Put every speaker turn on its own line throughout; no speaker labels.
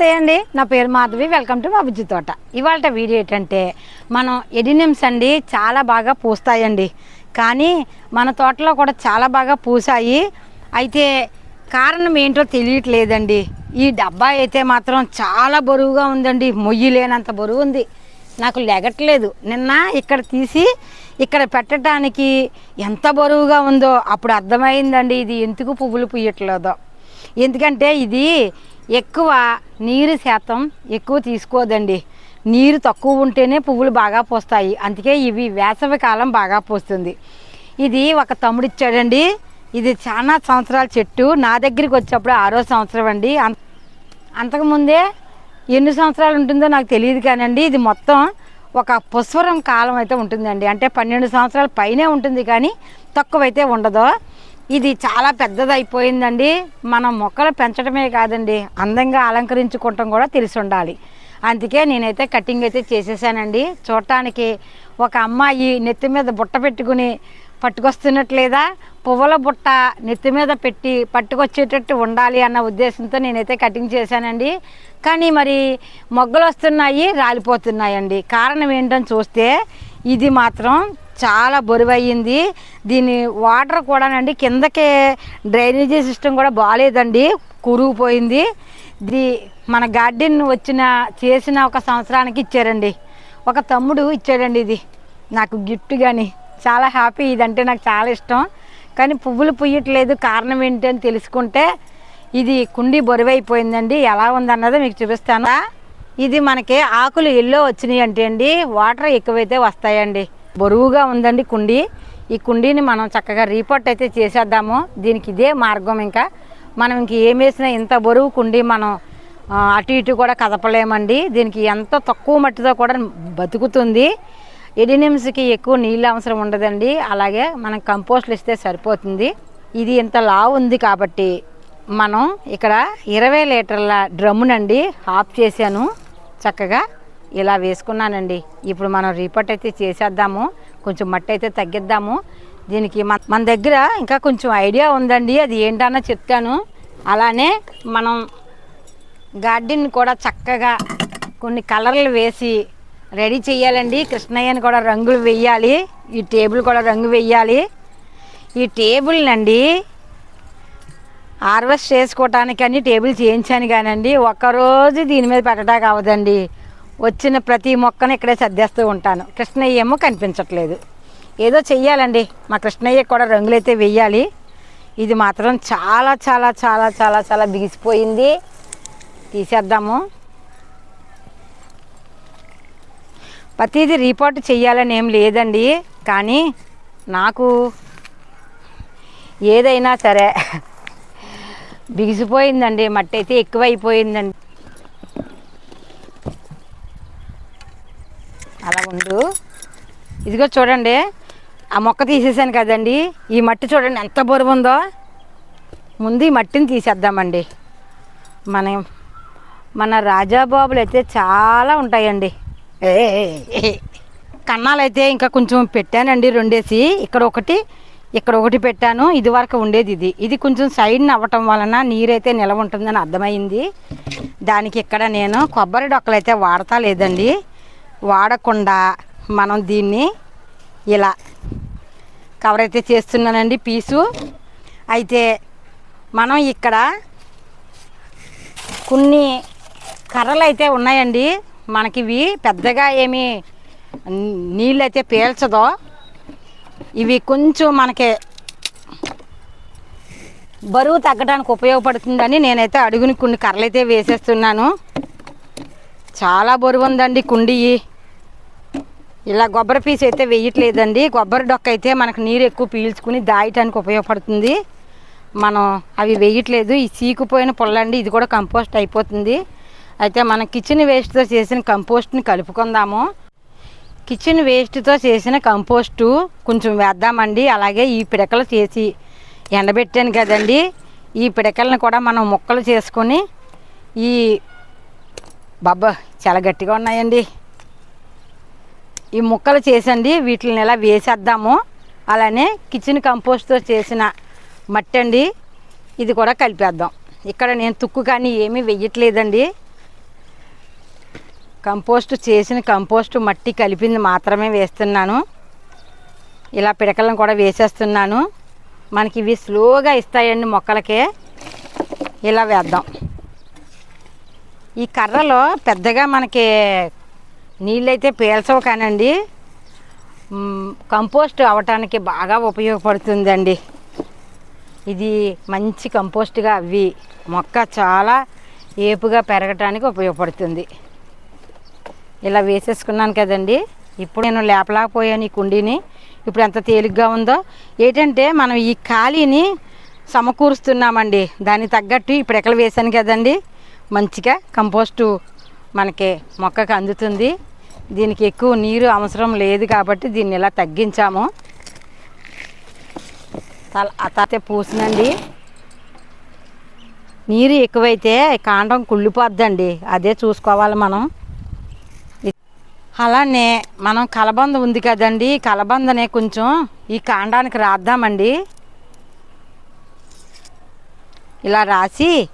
నమస్తే అండి. నా పేరు మాధవి. వెల్కమ్ టు మా బుజ్జి తోట. ఇవాళ వీడియో ఏంటంటే మనం ఎడినిమ్స్ అండి చాలా బాగా పూస్తాయండి. కానీ మన తోటలో కూడా చాలా బాగా పూసాయి. అయితే కారణం ఏంటో తెలియట్లేదండి. ఈ డబ్బా అయితే మాత్రం చాలా బరువుగా ఉందండి. మొయ్యి లేనంత బరువు ఉంది. నాకు లెగట్లేదు. నిన్న ఇక్కడ తీసి ఇక్కడ పెట్టడానికి ఎంత బరువుగా ఉందో అప్పుడు అర్థమైందండి. ఇది ఎందుకు పువ్వులు పూయట్లేదో. ఎందుకంటే ఇది ఎక్కువ నీరు శాతం ఎక్కువ తీసుకోదండి. నీరు తక్కువ ఉంటేనే పువ్వులు బాగా పోస్తాయి. అందుకే ఇవి వేసవి కాలం బాగా పోస్తుంది. ఇది ఒక తమ్ముడు ఇచ్చాడండి. ఇది చాలా సంవత్సరాల చెట్టు. నా దగ్గరికి వచ్చేప్పుడు ఆరో సంవత్సరం అండి. అం- అంతకుముందే ఎన్ని సంవత్సరాలు ఉంటుందో నాకు తెలియదు కానండి. ఇది మొత్తం ఒక పుష్వరం కాలం అయితే ఉంటుందండి. అంటే పన్నెండు సంవత్సరాల పైనే ఉంటుంది కానీ తక్కువైతే ఉండదు. ఇది చాలా పెద్దదైపోయిందండి. మనం మొక్కలు పెంచడమే కాదండి. అందంగా అలంకరించుకోవటం కూడా తెలిసి ఉండాలి అందుకే నేనైతే కటింగ్ అయితే చేసేసానండి. చూడటానికి ఒక అమ్మాయి నెత్తి మీద బుట్ట పెట్టుకుని పట్టుకొస్తున్నట్లేదా? పువ్వుల బుట్ట నెత్తి మీద పెట్టి పట్టుకొచ్చేటట్టు ఉండాలి అన్న ఉద్దేశంతో నేనైతే కటింగ్ చేశానండి. కానీ మరి మొగ్గలు వస్తున్నాయి రాలిపోతున్నాయండి. కారణం ఏంటని చూస్తే ఇది మాత్రం చాలా బరువయ్యింది. దీని వాటర్ కూడానండి కిందకే డ్రైనేజీ సిస్టమ్ కూడా బాగాలేదండి కురుగుపోయింది. ఇది మన గార్డెన్ వచ్చిన చేసిన ఒక సంవత్సరానికి ఇచ్చారండి. ఒక తమ్ముడు ఇచ్చాడండి ఇది. నాకు గిఫ్ట్ కానీ చాలా హ్యాపీ ఇదంటే నాకు చాలా ఇష్టం. కానీ పువ్వులు పుయ్యట్లేదు. కారణం ఏంటి అని తెలుసుకుంటే ఇది కుండి బరువైపోయిందండి. ఎలా ఉందన్నది మీకు చూపిస్తాను. ఇది మనకి ఆకులు ఎల్లో వచ్చినాయి అంటే అండి వాటర్ ఎక్కువైతే వస్తాయండి. బరువుగా ఉందండి కుండీ. ఈ కుండీని మనం చక్కగా రీపోర్ట్ అయితే చేసేద్దాము. దీనికి ఇదే మార్గం ఇంకా. మనం ఇంక ఏం వేసినా ఇంత బరువు కుండీ మనం అటు ఇటు కూడా కదపలేమండి. దీనికి ఎంత తక్కువ మట్టితో కూడా బతుకుతుంది. ఎడినిమ్స్కి ఎక్కువ నీళ్ళు అవసరం ఉండదండి. అలాగే మనం కంపోస్ట్లు ఇస్తే సరిపోతుంది. ఇది ఇంత లావు ఉంది కాబట్టి మనం ఇక్కడ ఇరవై లీటర్ల డ్రమ్మునండి ఆఫ్ చేశాను చక్కగా. ఇలా వేసుకున్నానండి. ఇప్పుడు మనం రీపట్ అయితే చేసేద్దాము. కొంచెం మట్టి అయితే తగ్గిద్దాము. దీనికి మన మన దగ్గర ఇంకా కొంచెం ఐడియా ఉందండి. అది ఏంటన్నా చెప్తాను. అలానే మనం గార్డెన్ కూడా చక్కగా కొన్ని కలర్లు వేసి రెడీ చేయాలండి. కృష్ణయ్యని కూడా రంగులు వేయాలి. ఈ టేబుల్ కూడా రంగు వేయాలి. ఈ టేబుల్నండి హార్వెస్ట్ చేసుకోవటానికి అన్ని టేబుల్ చేయించాను కానండి. ఒక్కరోజు దీని మీద పెట్టడానికి అవదండి వచ్చిన ప్రతి మొక్కను ఇక్కడే సర్దేస్తూ ఉంటాను. కృష్ణయ్య ఏమో కనిపించట్లేదు. ఏదో చెయ్యాలండి. మా కృష్ణయ్య కూడా రంగులైతే వెయ్యాలి. ఇది మాత్రం చాలా చాలా చాలా చాలా చాలా బిగిసిపోయింది. తీసేద్దాము. ప్రతిదీ రిపోర్ట్ చెయ్యాలని ఏం లేదండి. కానీ నాకు ఏదైనా సరే బిగిసిపోయిందండి. మట్టి అయితే ఎక్కువైపోయిందండి. అలా ఉండు. ఇదిగో చూడండి ఆ మొక్క తీసేసాను కదండి. ఈ మట్టి చూడండి ఎంత బరువు ఉందో. ముందు ఈ మట్టిని తీసేద్దామండి. మన మన రాజాబాబులు అయితే చాలా ఉంటాయండి. ఏ ఇంకా కొంచెం పెట్టానండి రెండేసి. ఇక్కడ ఒకటి ఇక్కడ ఒకటి పెట్టాను. ఇది వరకు ఉండేది ఇది. ఇది కొంచెం సైడ్ని అవ్వటం వలన నీరైతే నిలవ ఉంటుందని అర్థమైంది. దానికి ఇక్కడ నేను కొబ్బరి డొక్కలు అయితే వాడతా లేదండి. వాడకుండా మనం దీన్ని ఇలా కవర్ అయితే చేస్తున్నానండి పీసు. అయితే మనం ఇక్కడ కొన్ని కర్రలు అయితే ఉన్నాయండి. మనకి ఇవి పెద్దగా ఏమి నీళ్ళు అయితే పీల్చదో. ఇవి కొంచెం మనకి బరువు తగ్గడానికి ఉపయోగపడుతుందని నేనైతే అడుగుని కొన్ని కర్రలు అయితే వేసేస్తున్నాను. చాలా బరువు ఉందండి కుండి. ఇలా కొబ్బరి పీస్ అయితే వేయట్లేదండి. కొబ్బరి డొక్క అయితే మనకు నీరు ఎక్కువ పీల్చుకుని దాయటానికి ఉపయోగపడుతుంది. మనం అవి వేయట్లేదు. ఈ చీకుపోయిన పొల్లండి ఇది కూడా కంపోస్ట్ అయిపోతుంది. అయితే మనం కిచెన్ వేస్ట్తో చేసిన కంపోస్ట్ని కలుపుకుందాము. కిచెన్ వేస్ట్తో చేసిన కంపోస్టు కొంచెం వేద్దామండి. అలాగే ఈ పిడకలు చేసి ఎండబెట్టాను కదండి. ఈ పిడకలను కూడా మనం ముక్కలు చేసుకొని ఈ బాబా చాలా గట్టిగా ఉన్నాయండి. ఈ ముక్కలు చేసండి వీటిని ఇలా వేసేద్దాము. అలానే కిచెన్ కంపోస్ట్తో చేసిన మట్టి అండి ఇది కూడా కలిపేద్దాం. ఇక్కడ నేను తుక్కు కానీ ఏమీ వెయ్యట్లేదండి. కంపోస్ట్ చేసిన కంపోస్ట్ మట్టి కలిపింది మాత్రమే వేస్తున్నాను. ఇలా పిడకలను కూడా వేసేస్తున్నాను. మనకి ఇవి స్లోగా ఇస్తాయండి మొక్కలకే. ఇలా వేద్దాం. ఈ కర్రలో పెద్దగా మనకి నీళ్ళైతే పీల్చవు కానండి. కంపోస్ట్ అవటానికి బాగా ఉపయోగపడుతుందండి. ఇది మంచి కంపోస్ట్గా అవి మొక్క చాలా ఏపుగా పెరగటానికి ఉపయోగపడుతుంది. ఇలా వేసేసుకున్నాను కదండి. ఇప్పుడు నేను లేపలేకపోయాను ఈ కుండీని. ఇప్పుడు ఎంత తేలిగ్గా ఉందో. ఏంటంటే మనం ఈ ఖాళీని సమకూరుస్తున్నామండి. దానికి తగ్గట్టు ఇప్పుడు ఎక్కడ వేసాను కదండి. మంచిగా కంపోస్టు మనకి మొక్కకు అందుతుంది. దీనికి ఎక్కువ నీరు అవసరం లేదు కాబట్టి దీన్ని ఇలా తగ్గించాము. తల పూసినండి. నీరు ఎక్కువైతే కాండం కుళ్ళిపోద్దండి. అదే చూసుకోవాలి మనం. అలానే మనం కలబంద ఉంది కదండి. కలబందనే కొంచెం ఈ కాండానికి రాద్దామండి. ఇలా రాసి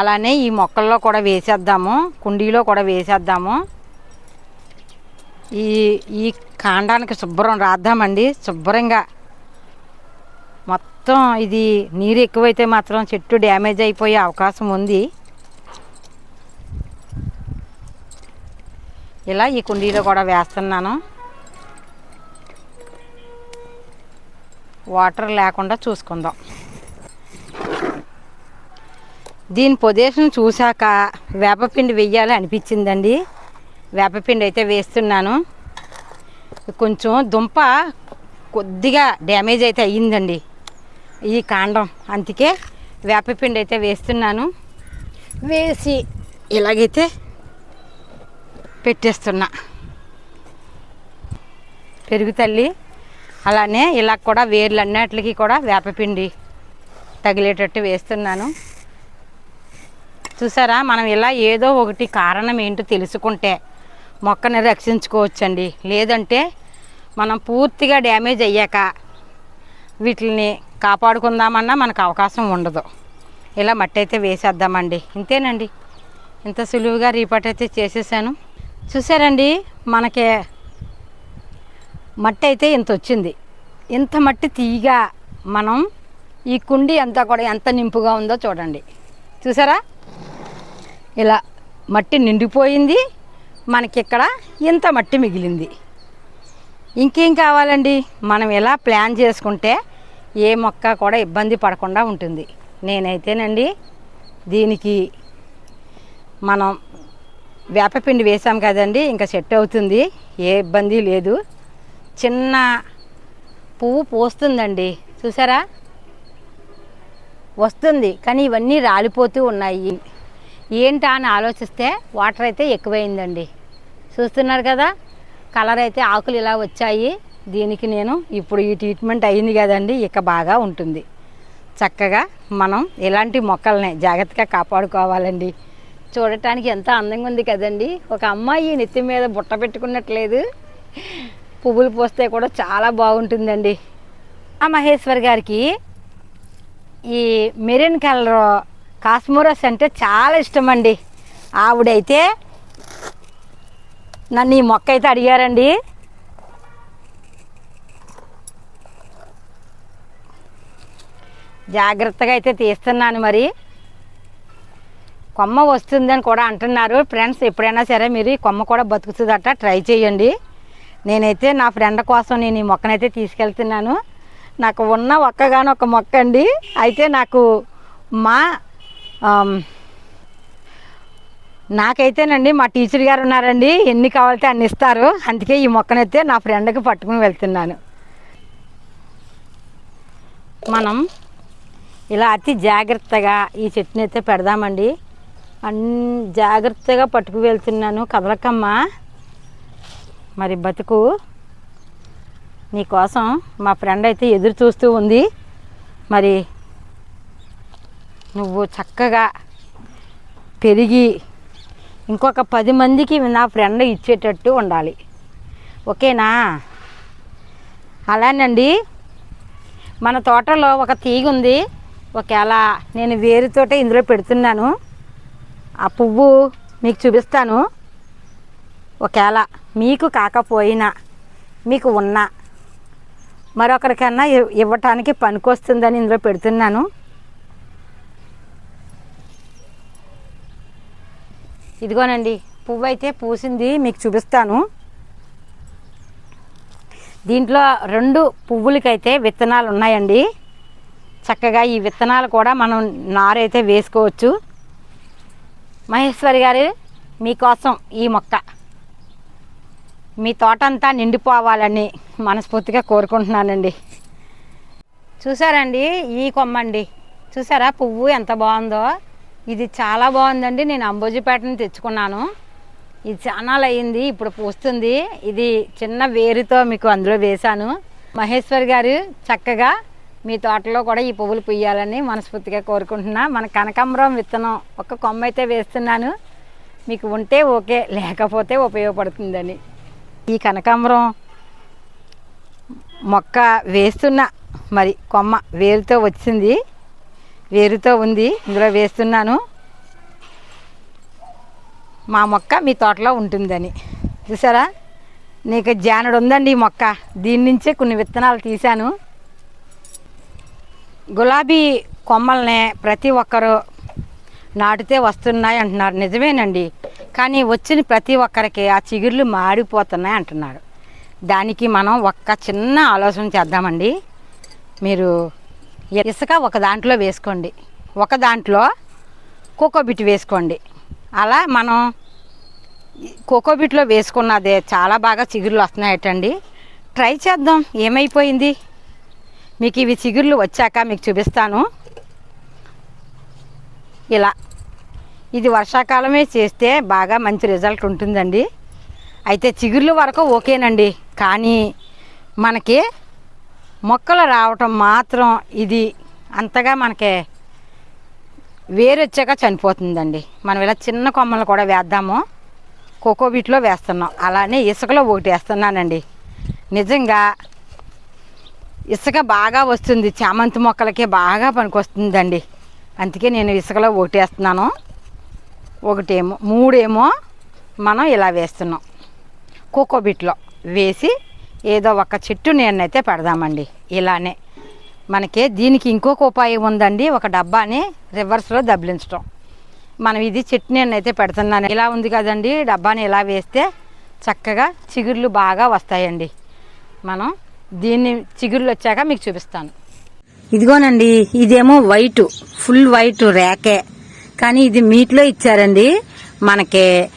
అలానే ఈ మొక్కల్లో కూడా వేసేద్దాము కుండీలో కూడా వేసేద్దాము. ఈ ఈ కాండానికి శుభ్రం రాద్దామండి శుభ్రంగా. మొత్తం ఇది నీరు ఎక్కువైతే మాత్రం చెట్టు డ్యామేజ్ అయిపోయే అవకాశం ఉంది. ఇలా ఈ కుండీలో కూడా వేస్తున్నాను. వాటర్ లేకుండా చూసుకుందాం. దీని పొజిషన్ చూశాక వేపపిండి వెయ్యాలి అనిపించిందండి. వేపపిండి అయితే వేస్తున్నాను. కొంచెం దుంప కొద్దిగా డ్యామేజ్ అయితే అయ్యిందండి. ఈ కాండం. అందుకే వేపపిండి అయితే వేస్తున్నాను. వేసి ఇలాగైతే పెట్టేస్తున్నా. పెరుగు తల్లి. అలానే ఇలా కూడా వేర్లు అన్నిటికి కూడా వేపపిండి తగిలేటట్టు వేస్తున్నాను. చూసారా? మనం ఇలా ఏదో ఒకటి కారణం ఏంటో తెలుసుకుంటే మొక్కని రక్షించుకోవచ్చండి. లేదంటే మనం పూర్తిగా డ్యామేజ్ అయ్యాక వీటిని కాపాడుకుందామన్నా మనకు అవకాశం ఉండదు. ఇలా మట్టి అయితే వేసేద్దామండి. ఇంతేనండి. ఇంత సులువుగా రీపాట్ అయితే చేసేసాను. చూసారండి మనకి మట్టి అయితే ఇంత వచ్చింది ఇంత మట్టి తీయగా మనం ఈ కుండి అంతా కూడా ఎంత నింపుగా ఉందో చూడండి. చూసారా? ఇలా మట్టి నిండిపోయింది. మనకి ఇక్కడ ఇంత మట్టి మిగిలింది. ఇంకేం కావాలండి? మనం ఎలా ప్లాన్ చేసుకుంటే ఏ మొక్క కూడా ఇబ్బంది పడకుండా ఉంటుంది. నేనైతేనండి దీనికి మనం వేపపిండి వేసాం కదండి ఇంకా సెట్ అవుతుంది. ఏ ఇబ్బంది లేదు. చిన్న పువ్వు పోస్తుందండి. చూసారా? వస్తుంది కానీ ఇవన్నీ రాలిపోతూ ఉన్నాయి. ఏంటా అని ఆలోచిస్తే వాటర్ అయితే ఎక్కువైందండి. చూస్తున్నారు కదా కలర్ అయితే ఆకులు ఇలా వచ్చాయి. దీనికి నేను ఇప్పుడు ఈ ట్రీట్మెంట్ అయింది కదండి ఇక బాగా ఉంటుంది. చక్కగా మనం ఇలాంటి మొక్కల్ని జాగ్రత్తగా కాపాడుకోవాలండి. చూడటానికి ఎంత అందంగా ఉంది కదండి. ఒక అమ్మాయి నెత్తి మీద బుట్ట పెట్టుకున్నట్లేదు. పువ్వులు పోస్తే కూడా చాలా బాగుంటుందండి. ఆ మహేశ్వర్ గారికి ఈ మెరిన్ కలర్ కాస్మోరస్ అంటే చాలా ఇష్టం అండి ఆవిడైతే నన్ను ఈ మొక్క అయితే అడిగారండి. జాగ్రత్తగా అయితే తీస్తున్నాను మరి. కొమ్మ వస్తుందని కూడా అంటున్నారు. ఫ్రెండ్స్ ఎప్పుడైనా సరే మీరు ఈ కొమ్మ కూడా బతుకుతుందట ట్రై చేయండి. నేనైతే నా ఫ్రెండ్ కోసం నేను ఈ మొక్కనైతే తీసుకెళ్తున్నాను. నాకు ఉన్న ఒక్కగానొక ఒక మొక్క అండి అయితే నాకు మా నాకైతేనండి మా టీచర్ గారు ఉన్నారండి. ఎన్ని కావాలితే అన్ని ఇస్తారు. అందుకే ఈ మొక్కనైతే నా ఫ్రెండ్కి పట్టుకుని వెళ్తున్నాను. మనం ఇలా అతి జాగ్రత్తగా ఈ చెట్టుని అయితే పెడదామండి. అన్ని జాగ్రత్తగా పట్టుకు వెళ్తున్నాను. కదలకమ్మా. మరి బతుకు నీకోసం మా ఫ్రెండ్ అయితే ఎదురు చూస్తూ ఉంది. మరి నువ్వు చక్కగా పెరిగి ఇంకొక పది మందికి నా ఫ్రెండ్ ఇచ్చేటట్టు ఉండాలి. ఓకేనా? అలానండి. మన తోటలో ఒక తీగ ఉంది. ఒకవేళ నేను వేరుతోటే ఇందులో పెడుతున్నాను. ఆ పువ్వు మీకు చూపిస్తాను. ఒకవేళ మీకు కాకపోయినా మీకు ఉన్న మరొకరికన్నా ఇవ్వటానికి పనికొస్తుందని ఇందులో పెడుతున్నాను. ఇదిగోనండి పువ్వు అయితే పూసింది మీకు చూపిస్తాను. దీంట్లో రెండు పువ్వులకైతే విత్తనాలు ఉన్నాయండి. చక్కగా ఈ విత్తనాలు కూడా మనం నారైతే వేసుకోవచ్చు. మహేశ్వరి గారు మీకోసం ఈ మొక్క. మీ తోట అంతా నిండిపోవాలని మనస్ఫూర్తిగా కోరుకుంటున్నానండి. చూసారండి ఈ కొమ్మండి. చూసారా పువ్వు ఎంత బాగుందో? ఇది చాలా బాగుందండి. నేను అంబోజీపేటను తెచ్చుకున్నాను. ఇది చాలా అయింది ఇప్పుడు పూస్తుంది. ఇది చిన్న వేరుతో మీకు అందులో వేశాను. మహేశ్వర్ గారు చక్కగా మీ తోటలో కూడా ఈ పువ్వులు పుయ్యాలని మనస్ఫూర్తిగా కోరుకుంటున్నా. మన కనకాంబరం విత్తనం ఒక కొమ్మ అయితే వేస్తున్నాను. మీకు ఉంటే ఓకే లేకపోతే ఉపయోగపడుతుందని. ఈ కనకాంబరం మొక్క వేస్తున్న మరి కొమ్మ వేరుతో వచ్చింది. వేరుతో ఉంది. ఇందులో వేస్తున్నాను. మా మొక్క మీ తోటలో ఉంటుందని. చూసారా? నీకు జానుడు ఉందండి ఈ మొక్క. దీని నుంచే కొన్ని విత్తనాలు తీశాను. గులాబీ కొమ్మల్ని ప్రతి ఒక్కరు నాటితే వస్తున్నాయి అంటున్నారు. నిజమేనండి. కానీ వచ్చిన ప్రతి ఒక్కరికి ఆ చిగుర్లు మాడిపోతున్నాయి అంటున్నారు. దానికి మనం ఒక్క చిన్న ఆలోచన చేద్దామండి. మీరు ఇసుక ఒక దాంట్లో వేసుకోండి. ఒక దాంట్లో కోకోబిట్ వేసుకోండి. అలా మనం కోకోబిట్లో వేసుకున్నదే చాలా బాగా చిగుర్లు వస్తున్నాయటండి. ట్రై చేద్దాం. ఏమైపోయింది? మీకు ఇవి చిగుర్లు వచ్చాక మీకు చూపిస్తాను. ఇలా. ఇది వర్షాకాలమే చేస్తే బాగా మంచి రిజల్ట్ ఉంటుందండి. అయితే చిగుర్లు వరకు ఓకేనండి. కానీ మనకి మొక్కలు రావటం మాత్రం ఇది అంతగా మనకి వేరొచ్చాక చనిపోతుందండి. మనం ఇలా చిన్న కొమ్మలు కూడా వేద్దాము. కోకోబీట్లో వేస్తున్నాం. అలానే ఇసుకలో ఒకటి వేస్తున్నానండి. నిజంగా ఇసుక బాగా వస్తుంది. చామంతి మొక్కలకి బాగా పనికొస్తుందండి. అందుకే నేను ఇసుకలో ఒకటి వేస్తున్నాను. ఒకటేమో మూడేమో మనం ఇలా వేస్తున్నాం. కోకోబీట్లో వేసి ఏదో ఒక చెట్టు నేనైతే పెడదామండి ఇలానే. మనకి దీనికి ఇంకొక ఉపాయం ఉందండి ఒక డబ్బాని రివర్స్లో దబ్బిలించడం మనం ఇది చెట్టు నేనైతే పెడుతున్నాను. ఇలా ఉంది కదండి డబ్బాని ఇలా వేస్తే చక్కగా చిగుర్లు బాగా వస్తాయండి. మనం దీన్ని చిగుర్లు వచ్చాక మీకు చూపిస్తాను. ఇదిగోనండి ఇదేమో వైట్ ఫుల్ వైట్ రేకే. కానీ ఇది మీట్లో ఇచ్చారండి మనకి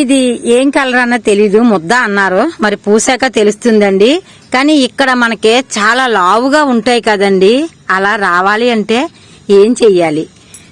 ఇది ఏం కలర్ అన్న తెలీదు ముద్ద అన్నారు. మరి పూసాక తెలుస్తుందండి. కానీ ఇక్కడ మనకి చాలా లావుగా ఉంటాయి కదండి. అలా రావాలి అంటే ఏం చెయ్యాలి?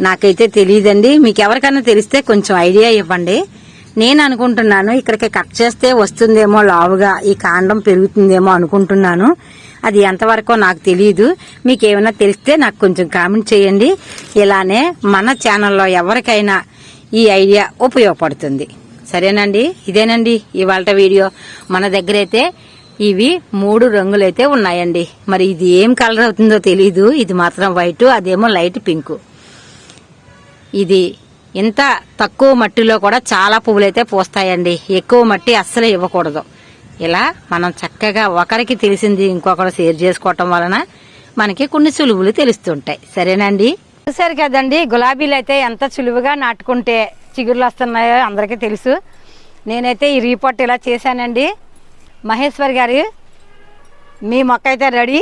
నాకైతే తెలియదండి మీకు ఎవరికైనా తెలిస్తే కొంచెం ఐడియా ఇవ్వండి. నేను అనుకుంటున్నాను ఇక్కడికి కట్ చేస్తే వస్తుందేమో లావుగా ఈ కాండం పెరుగుతుందేమో అనుకుంటున్నాను. అది ఎంతవరకో నాకు తెలియదు మీకు ఏమైనా తెలిస్తే నాకు కొంచెం కామెంట్ చేయండి. ఇలానే మన ఛానల్లో ఎవరికైనా ఈ ఐడియా ఉపయోగపడుతుంది. సరేనండి? ఇదేనండి ఇవాళ వీడియో. మన దగ్గర అయితే ఇవి మూడు రంగులైతే ఉన్నాయండి. మరి ఇది ఏం కలర్ అవుతుందో తెలీదు. ఇది మాత్రం వైట్ అదేమో లైట్ పింక్. ఇది ఇంత తక్కువ మట్టిలో కూడా చాలా పువ్వులైతే పూస్తాయండి. ఎక్కువ మట్టి అస్సలు ఇవ్వకూడదు. ఇలా మనం చక్కగా ఒకరికి తెలిసింది ఇంకొకరు షేర్ చేసుకోవటం వలన మనకి కొన్ని సులువులు తెలుస్తుంటాయి. సరేనండి? చూసారు కదండి గులాబీలు అయితే ఎంత సులువుగా నాటుకుంటే చిగుర్లు వస్తున్నాయో అందరికీ తెలుసు. నేనైతే ఈ రిపోర్ట్ ఇలా చేశానండి. మహేశ్వర్ గారు మీ మొక్క అయితే రెడీ.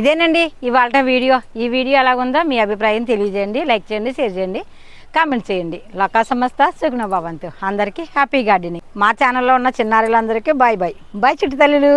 ఇదేనండి ఇవాళ వీడియో. ఈ వీడియో ఎలాగుందో మీ అభిప్రాయం తెలియజేయండి లైక్ చేయండి షేర్ చేయండి కామెంట్ చేయండి. లకా సంస్థ సుగుణ భవంతు. అందరికీ హ్యాపీ గార్డెనింగ్. మా ఛానల్లో ఉన్న చిన్నారులందరికీ బాయ్ బాయ్ బాయ్ చిట్టి తల్లులు.